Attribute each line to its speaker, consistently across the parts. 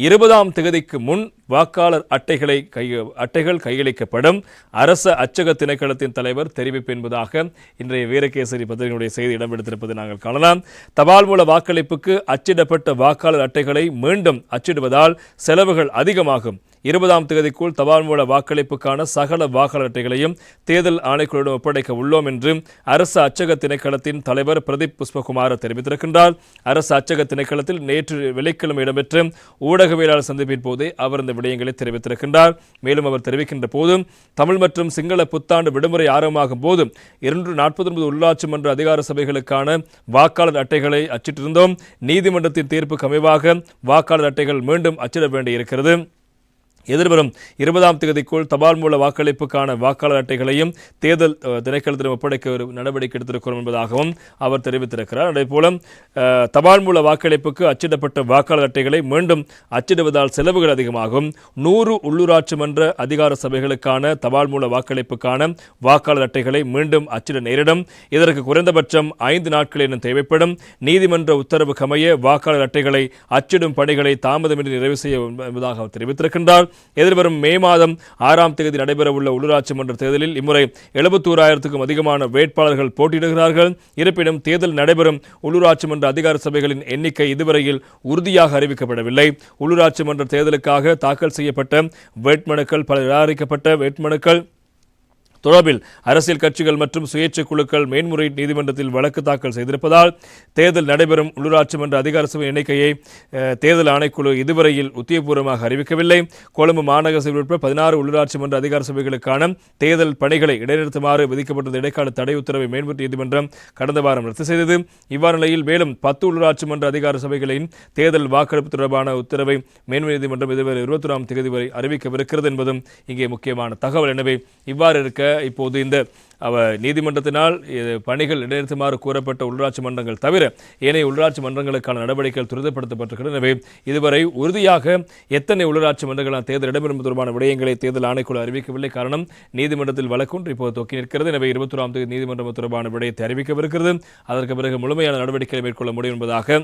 Speaker 1: இருபதாம் தேதிக்கு முன் வாக்காளர் அட்டைகளை கை அட்டைகள் கையளிக்கப்படும் அரச அச்சக திணைக்களத்தின் தலைவர் தெரிவிப்பு என்பதாக இன்றைய வீரகேசரி பத்திரிகையுடைய செய்தி இடம்பெடுத்திருப்பதை நாங்கள் காணலாம். தபால் மூல வாக்களிப்புக்கு அச்சிடப்பட்ட வாக்காளர் அட்டைகளை மீண்டும் அச்சிடுவதால் செலவுகள் அதிகமாகும். இருபதாம் தேதிக்குள் தபால் மூல வாக்களிப்புக்கான சகல வாக்காளர் அட்டைகளையும் தேர்தல் ஆணைக்குழுவிடம் ஒப்படைக்க உள்ளோம் என்று அரசு அச்சக திணைக்களத்தின் தலைவர் பிரதீப் புஷ்பகுமார் தெரிவித்திருக்கின்றார். அரசு அச்சக திணைக்களத்தில் நேற்று வெள்ளிக்கிழமை இடம்பெற்ற ஊடகவியலாளர் சந்திப்பின் போதே அவர் இந்த விடயங்களை தெரிவித்திருக்கின்றார். மேலும் அவர் தெரிவிக்கின்ற போதும் தமிழ் மற்றும் சிங்கள புத்தாண்டு விடுமுறை ஆரம்பமாகும் போது இருநூற்று நாற்பத்தி ஒன்பது உள்ளாட்சி மன்ற அதிகார சபைகளுக்கான வாக்காளர் அட்டைகளை அச்சிட்டிருந்தோம். நீதிமன்றத்தின் தீர்ப்புக்கு அமைவாக வாக்காளர் அட்டைகள் மீண்டும் அச்சிட வேண்டியிருக்கிறது. எதிர்வரும் இருபதாம் தேதிக்குள் தபால் மூல வாக்களிப்புக்கான வாக்காளர் அட்டைகளையும் தேர்தல் அஹ், திணைக்களத்திடம் ஒப்படைக்க ஒரு நடவடிக்கை எடுத்திருக்கிறோம் என்பதாகவும் அவர் தெரிவித்திருக்கிறார். அதேபோல தபால் மூல வாக்களிப்புக்கு அச்சிடப்பட்ட வாக்காளர் அட்டைகளை மீண்டும் அச்சிடுவதால் செலவுகள் அதிகமாகும். நூறு உள்ளூராட்சி மன்ற அதிகார சபைகளுக்கான தபால் மூல வாக்களிப்புக்கான வாக்காளர் அட்டைகளை மீண்டும் அச்சிட நேரிடும். இதற்கு குறைந்தபட்சம் ஐந்து நாட்கள் எனும் தேவைப்படும். நீதிமன்ற உத்தரவு கமைய வாக்காளர் அட்டைகளை அச்சிடும் பணிகளை தாமதமின்றி நிறைவு செய்ய என்பதாக அவர் தெரிவித்திருக்கின்றார். எதிர்வரும் மே மாதம் ஆறாம் தேதி நடைபெறவுள்ள உள்ளூராட்சி மன்ற தேர்தலில் இம்முறை எழுபத்தோராயிரத்துக்கும் அதிகமான வேட்பாளர்கள் போட்டியிடுகிறார்கள். இருப்பினும் தேர்தல் நடைபெறும் உள்ளூராட்சி மன்ற அதிகார சபைகளின் எண்ணிக்கை இதுவரையில் உறுதியாக அறிவிக்கப்படவில்லை. உள்ளூராட்சி மன்ற தேர்தலுக்காக தாக்கல் செய்யப்பட்ட வேட்புமனுக்கள் பல நிராகரிக்கப்பட்ட வேட்புமனுக்கள் தொடர்பில் அரசியல் கட்சிகள் மற்றும் சுயேட்சை குழுக்கள் மேன்முறையீட்டு நீதிமன்றத்தில் வழக்கு தாக்கல் செய்திருப்பதால் தேர்தல் நடைபெறும் உள்ளூராட்சி மன்ற அதிகார சபை எண்ணிக்கையை தேர்தல் ஆணைக்குழு இதுவரையில் உத்தியபூர்வமாக அறிவிக்கவில்லை. கொழும்பு மாநகர சபை உட்பட பதினாறு உள்ளூராட்சி மன்ற அதிகார சபைகளுக்கான தேர்தல் பணிகளை இடைநிறுத்துமாறு விதிக்கப்பட்டிருந்த இடைக்கால தடை உத்தரவை மேன்முறை நீதிமன்றம் கடந்த வாரம் ரத்து செய்தது. இவ்வாறு நிலையில் மேலும் பத்து உள்ளூராட்சி மன்ற அதிகார சபைகளின் தேர்தல் வாக்கெடுப்பு தொடர்பான உத்தரவை மேன்முறை நீதிமன்றம் இதுவரை இருபத்தொராம் தேதி வரை அறிவிக்கவிருக்கிறது என்பதும் இங்கே முக்கியமான தகவல். எனவே இவ்வாறு இருக்க இப்போது இந்த அவ நீதிமன்றத்தினால் பணிகள் இடைநிறுத்துமாறு கூறப்பட்ட உள்ளாட்சி மன்றங்கள் தவிர ஏனைய உள்ளாட்சி மன்றங்களுக்கான நடவடிக்கைகள் துரிதப்படுத்தப்பட்டிருக்கின்றன எனவே இதுவரை உறுதியாக எத்தனை உள்ளாட்சி மன்றங்களான தேர்தல் இடம்பெறும் தொடர்பான விடயங்களை தேர்தல் ஆணைக்குழு அறிவிக்கவில்லை. காரணம் நீதிமன்றத்தில் வழக்கொன்று இப்போது தொக்கி நிற்கிறது. எனவே இருபத்தொராம் தேதி நீதிமன்றம் தொடர்பான விடயத்தை அறிவிக்கவிருக்கிறது. அதற்கு பிறகு முழுமையான நடவடிக்கைகளை மேற்கொள்ள முடியும் என்பதாக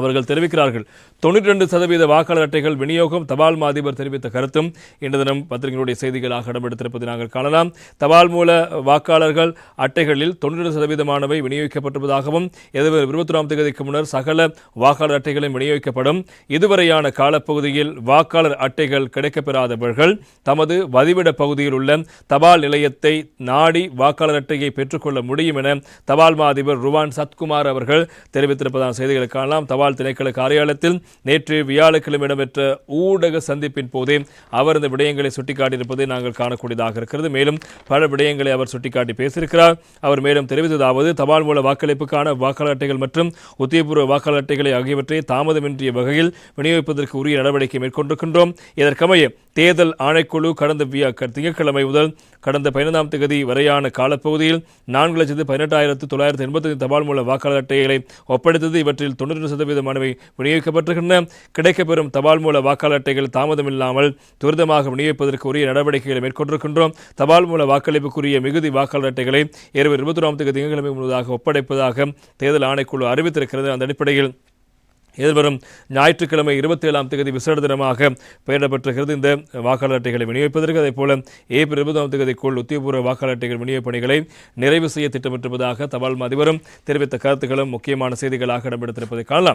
Speaker 1: அவர்கள் தெரிவிக்கிறார்கள். தொண்ணூற்றி ரெண்டு சதவீத வாக்காளர் அட்டைகள் விநியோகம் தபால் அதிபர் தெரிவித்த கருத்தும் இன்று தினம் பத்திரிகைகளுடைய செய்திகளாக இடம்பெடுத்திருப்பதை நாங்கள் காணலாம். தபால் மூல வாக்காளர்கள் அட்டைகளில் தொண்ணூறு சதவீதமானவை விநியோகிக்கப்பட்டிருப்பதாகவும் எதிர்வரும் இருபத்தொராம் தேதிக்கு முன்னர் சகல வாக்காளர் அட்டைகளும் விநியோகிக்கப்படும். இதுவரையான காலப்பகுதியில் வாக்காளர் அட்டைகள் கிடைக்கப்பெறாதவர்கள் தமது வதிவிட பகுதியில் உள்ள தபால் நிலையத்தை நாடி வாக்காளர் அட்டையை பெற்றுக்கொள்ள முடியும் என தபால் மா அதிபர் ருவான் சத்குமார் அவர்கள் தெரிவித்திருப்பதான செய்திகளை காணலாம். தபால் திணைக்கள காரியாலயத்தில் நேற்று வியாழக்கிழமை இடம்பெற்ற ஊடக சந்திப்பின் போதே அவர் இந்த விடயங்களை சுட்டிக்காட்டியிருப்பதை நாங்கள் காணக்கூடியதாக இருக்கிறது. மேலும் பல விடயங்களை அவர் சுட்டிக்காட்டி பேசியிருக்கிறார். அவர் மேலும் தெரிவித்ததாவது தபால் மூல வாக்களிப்புக்கான வாக்காளர் அட்டைகள் மற்றும் உத்தியபூர்வ வாக்காளர் அட்டைகளை ஆகியவற்றை தாமதமின்றிய வகையில் விநியோகிப்பதற்கு உரிய நடவடிக்கை மேற்கொண்டிருக்கின்றோம். இதற்கமைய தேர்தல் ஆணைக்குழு கடந்த வியா- திங்கட்கிழமை முதல் கடந்த பதினைந்தாம் தேதி வரையான காலப்பகுதியில் நான்கு லட்சத்து பதினெட்டாயிரத்து தொள்ளாயிரத்து எண்பத்தைந்து தபால் மூல வாக்காளர் அட்டைகளை ஒப்படைத்தது. இவற்றில் தொண்ணூறு சதவீதமானவை விநியோகிக்கப்பட்டிருக்கின்றன. கிடைக்கப்பெறும் தபால் மூல வாக்காளர் அட்டைகள் தாமதமில்லாமல் துரிதமாக விநியோகிப்பதற்கு உரிய நடவடிக்கைகளை மேற்கொண்டிருக்கின்றோம். தபால் மூல வாக்களிப்புக்குரிய மிகுதி வாக்காளர் அட்டைகளை இருபது இருபத்தொராம் தேதி திங்கட்கிழமை முழுவதாக ஒப்படைப்பதாக தேர்தல் ஆணைக்குழு அறிவித்திருக்கிறது. அந்த அடிப்படையில் எதிர்வரும் ஞாயிற்றுக்கிழமை இருபத்தி ஏழாம் தேதி விசேட தினமாக பெயரிடப்பட்டிருக்கிறது. இந்த வாக்காளர் அட்டைகளை விநியோகிப்பதற்கு அதே போல ஏப்ரல் இருபதாம் தேதிக்குள் உத்தியபூர்வ வாக்காளர் அட்டைகள் விநியோக பணிகளை நிறைவு செய்ய திட்டமிட்டிருப்பதாக தபால் அதிபரும் தெரிவித்த கருத்துக்களும் முக்கியமான செய்திகளாக இடம்பெடுத்திருப்பதை காணலாம்.